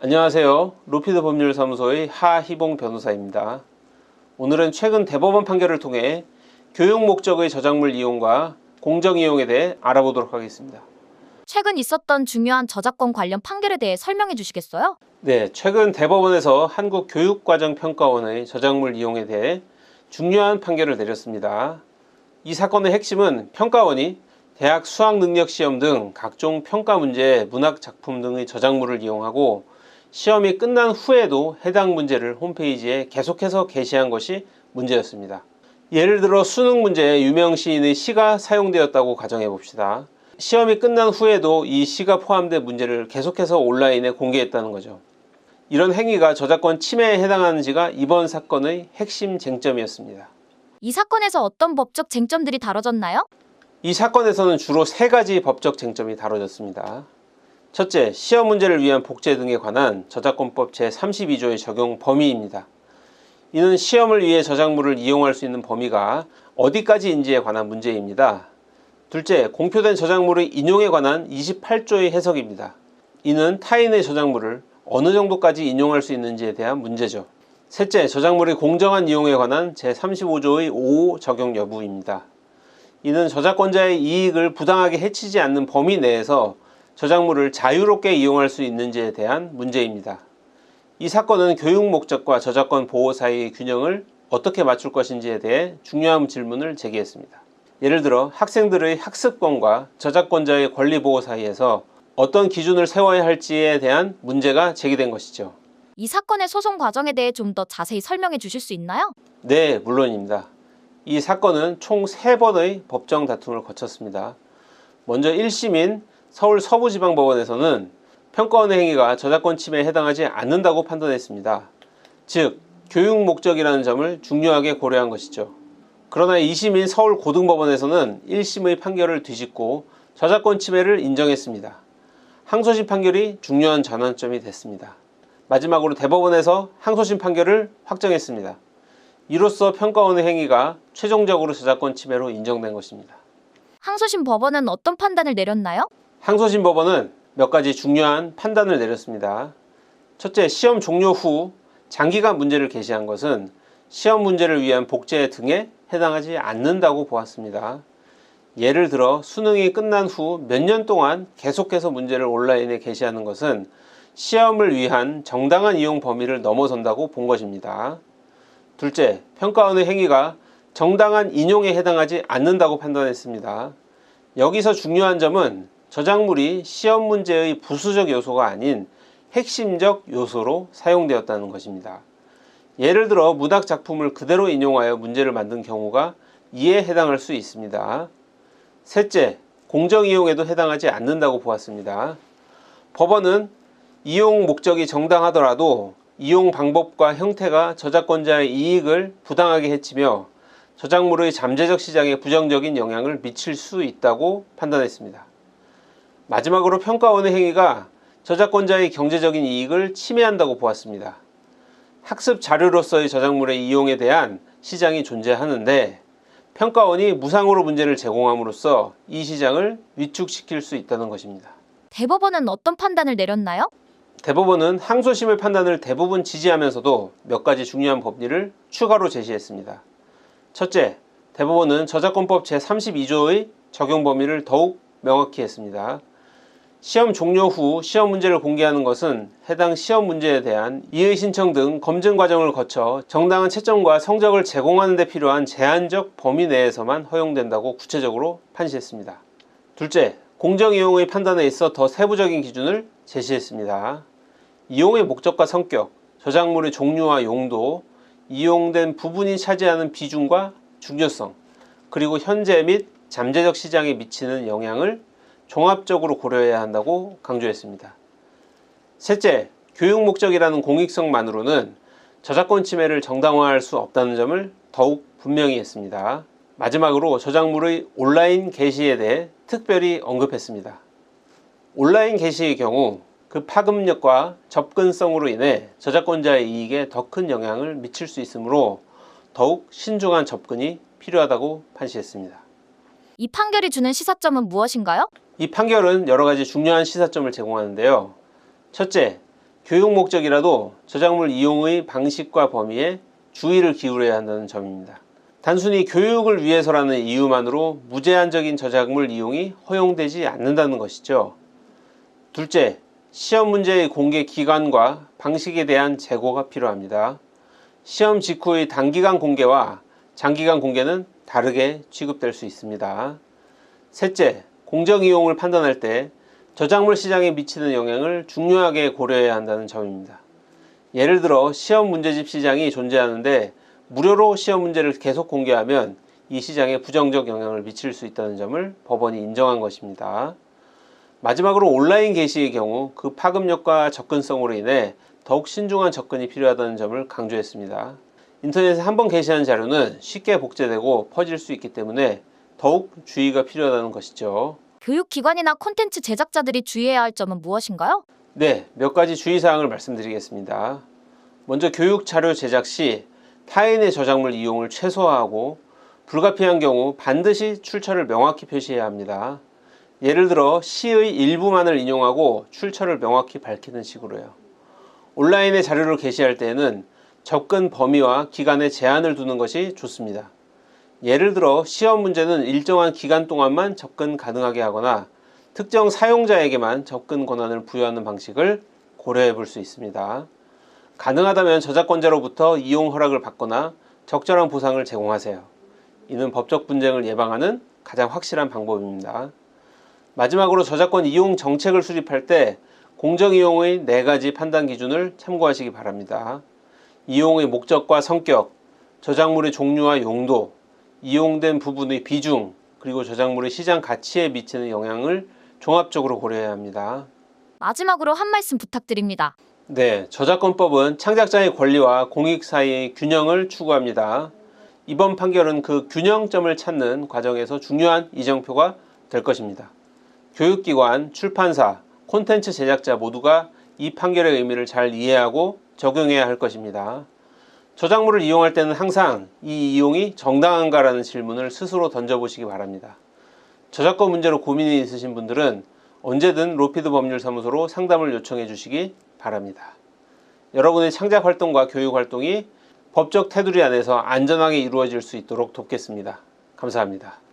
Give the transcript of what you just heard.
안녕하세요. 로피드 법률사무소의 하희봉 변호사입니다. 오늘은 최근 대법원 판결을 통해 교육 목적의 저작물 이용과 공정 이용에 대해 알아보도록 하겠습니다. 최근 있었던 중요한 저작권 관련 판결에 대해 설명해 주시겠어요? 네, 최근 대법원에서 한국교육과정평가원의 저작물 이용에 대해 중요한 판결을 내렸습니다. 이 사건의 핵심은 평가원이 대학 수학능력시험 등 각종 평가 문제, 문학 작품 등의 저작물을 이용하고 시험이 끝난 후에도 해당 문제를 홈페이지에 계속해서 게시한 것이 문제였습니다. 예를 들어 수능 문제에 유명 시인의 시가 사용되었다고 가정해 봅시다. 시험이 끝난 후에도 이 시가 포함된 문제를 계속해서 온라인에 공개했다는 거죠. 이런 행위가 저작권 침해에 해당하는지가 이번 사건의 핵심 쟁점이었습니다. 이 사건에서 어떤 법적 쟁점들이 다뤄졌나요? 이 사건에서는 주로 세 가지 법적 쟁점이 다뤄졌습니다. 첫째, 시험 문제를 위한 복제 등에 관한 저작권법 제32조의 적용 범위입니다. 이는 시험을 위해 저작물을 이용할 수 있는 범위가 어디까지인지에 관한 문제입니다. 둘째, 공표된 저작물의 인용에 관한 28조의 해석입니다. 이는 타인의 저작물을 어느 정도까지 인용할 수 있는지에 대한 문제죠. 셋째, 저작물의 공정한 이용에 관한 제35조의 5 적용 여부입니다. 이는 저작권자의 이익을 부당하게 해치지 않는 범위 내에서 저작물을 자유롭게 이용할 수 있는지에 대한 문제입니다. 이 사건은 교육 목적과 저작권 보호 사이의 균형을 어떻게 맞출 것인지에 대해 중요한 질문을 제기했습니다. 예를 들어 학생들의 학습권과 저작권자의 권리 보호 사이에서 어떤 기준을 세워야 할지에 대한 문제가 제기된 것이죠. 이 사건의 소송 과정에 대해 좀 더 자세히 설명해 주실 수 있나요? 네, 물론입니다. 이 사건은 총 3번의 법정 다툼을 거쳤습니다. 먼저 1심인 서울 서부지방법원에서는 평가원의 행위가 저작권 침해에 해당하지 않는다고 판단했습니다. 즉, 교육 목적이라는 점을 중요하게 고려한 것이죠. 그러나 2심인 서울고등법원에서는 1심의 판결을 뒤집고 저작권 침해를 인정했습니다. 항소심 판결이 중요한 전환점이 됐습니다. 마지막으로 대법원에서 항소심 판결을 확정했습니다. 이로써 평가원의 행위가 최종적으로 저작권 침해로 인정된 것입니다. 항소심 법원은 어떤 판단을 내렸나요? 항소심 법원은 몇 가지 중요한 판단을 내렸습니다. 첫째, 시험 종료 후 장기간 문제를 게시한 것은 시험 문제를 위한 복제 등에 해당하지 않는다고 보았습니다. 예를 들어 수능이 끝난 후 몇 년 동안 계속해서 문제를 온라인에 게시하는 것은 시험을 위한 정당한 이용 범위를 넘어선다고 본 것입니다. 둘째, 평가원의 행위가 정당한 인용에 해당하지 않는다고 판단했습니다. 여기서 중요한 점은 저작물이 시험 문제의 부수적 요소가 아닌 핵심적 요소로 사용되었다는 것입니다. 예를 들어 문학 작품을 그대로 인용하여 문제를 만든 경우가 이에 해당할 수 있습니다. 셋째, 공정 이용에도 해당하지 않는다고 보았습니다. 법원은 이용 목적이 정당하더라도 이용 방법과 형태가 저작권자의 이익을 부당하게 해치며 저작물의 잠재적 시장에 부정적인 영향을 미칠 수 있다고 판단했습니다. 마지막으로 평가원의 행위가 저작권자의 경제적인 이익을 침해한다고 보았습니다. 학습 자료로서의 저작물의 이용에 대한 시장이 존재하는데 평가원이 무상으로 문제를 제공함으로써 이 시장을 위축시킬 수 있다는 것입니다. 대법원은 어떤 판단을 내렸나요? 대법원은 항소심의 판단을 대부분 지지하면서도 몇 가지 중요한 법리를 추가로 제시했습니다. 첫째, 대법원은 저작권법 제32조의 적용 범위를 더욱 명확히 했습니다. 시험 종료 후 시험 문제를 공개하는 것은 해당 시험 문제에 대한 이의 신청 등 검증 과정을 거쳐 정당한 채점과 성적을 제공하는 데 필요한 제한적 범위 내에서만 허용된다고 구체적으로 판시했습니다. 둘째, 공정 이용의 판단에 있어 더 세부적인 기준을 제시했습니다. 이용의 목적과 성격, 저작물의 종류와 용도, 이용된 부분이 차지하는 비중과 중요성, 그리고 현재 및 잠재적 시장에 미치는 영향을 종합적으로 고려해야 한다고 강조했습니다. 셋째, 교육 목적이라는 공익성만으로는 저작권 침해를 정당화할 수 없다는 점을 더욱 분명히 했습니다. 마지막으로 저작물의 온라인 게시에 대해 특별히 언급했습니다. 온라인 게시의 경우 그 파급력과 접근성으로 인해 저작권자의 이익에 더 큰 영향을 미칠 수 있으므로 더욱 신중한 접근이 필요하다고 판시했습니다. 이 판결이 주는 시사점은 무엇인가요? 이 판결은 여러 가지 중요한 시사점을 제공하는데요. 첫째, 교육 목적이라도 저작물 이용의 방식과 범위에 주의를 기울여야 한다는 점입니다. 단순히 교육을 위해서라는 이유만으로 무제한적인 저작물 이용이 허용되지 않는다는 것이죠. 둘째, 시험 문제의 공개 기간과 방식에 대한 재고가 필요합니다. 시험 직후의 단기간 공개와 장기간 공개는 다르게 취급될 수 있습니다. 셋째, 공정 이용을 판단할 때 저작물 시장에 미치는 영향을 중요하게 고려해야 한다는 점입니다. 예를 들어 시험 문제집 시장이 존재하는데 무료로 시험 문제를 계속 공개하면 이 시장에 부정적 영향을 미칠 수 있다는 점을 법원이 인정한 것입니다. 마지막으로 온라인 게시의 경우 그 파급력과 접근성으로 인해 더욱 신중한 접근이 필요하다는 점을 강조했습니다. 인터넷에 한 번 게시한 자료는 쉽게 복제되고 퍼질 수 있기 때문에 더욱 주의가 필요하다는 것이죠. 교육기관이나 콘텐츠 제작자들이 주의해야 할 점은 무엇인가요? 네, 몇 가지 주의사항을 말씀드리겠습니다. 먼저 교육 자료 제작 시 타인의 저작물 이용을 최소화하고 불가피한 경우 반드시 출처를 명확히 표시해야 합니다. 예를 들어 시의 일부만을 인용하고 출처를 명확히 밝히는 식으로요. 온라인에 자료를 게시할 때에는 접근 범위와 기간에 제한을 두는 것이 좋습니다. 예를 들어 시험 문제는 일정한 기간 동안만 접근 가능하게 하거나 특정 사용자에게만 접근 권한을 부여하는 방식을 고려해 볼 수 있습니다. 가능하다면 저작권자로부터 이용 허락을 받거나 적절한 보상을 제공하세요. 이는 법적 분쟁을 예방하는 가장 확실한 방법입니다. 마지막으로 저작권 이용 정책을 수립할 때 공정 이용의 네 가지 판단 기준을 참고하시기 바랍니다. 이용의 목적과 성격, 저작물의 종류와 용도, 이용된 부분의 비중, 그리고 저작물의 시장 가치에 미치는 영향을 종합적으로 고려해야 합니다. 마지막으로 한 말씀 부탁드립니다. 네, 저작권법은 창작자의 권리와 공익 사이의 균형을 추구합니다. 이번 판결은 그 균형점을 찾는 과정에서 중요한 이정표가 될 것입니다. 교육기관, 출판사, 콘텐츠 제작자 모두가 이 판결의 의미를 잘 이해하고 적용해야 할 것입니다. 저작물을 이용할 때는 항상 이 이용이 정당한가라는 질문을 스스로 던져보시기 바랍니다. 저작권 문제로 고민이 있으신 분들은 언제든 로피드 법률사무소로 상담을 요청해 주시기 바랍니다. 여러분의 창작 활동과 교육 활동이 법적 테두리 안에서 안전하게 이루어질 수 있도록 돕겠습니다. 감사합니다.